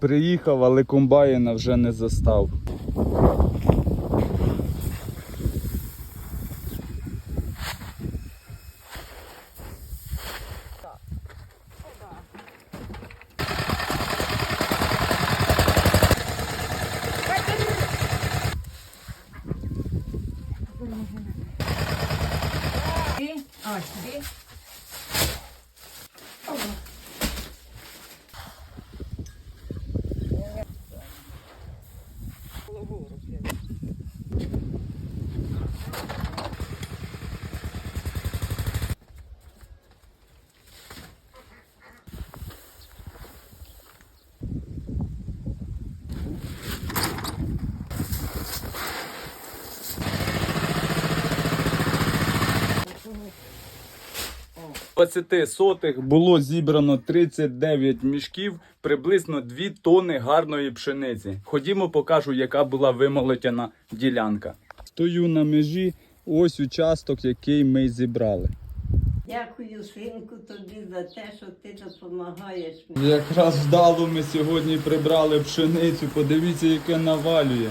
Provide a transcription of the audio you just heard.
Приїхав, але комбайна вже не застав. А. 20 сотих було зібрано 39 мішків, приблизно 2 тони гарної пшениці. Ходімо, покажу, яка була вимолотяна ділянка. Стою на межі, ось участок, який ми зібрали. Дякую, синку, тобі за те, що ти допомагаєш мені. Якраз вдало ми сьогодні прибрали пшеницю. Подивіться, яке навалює.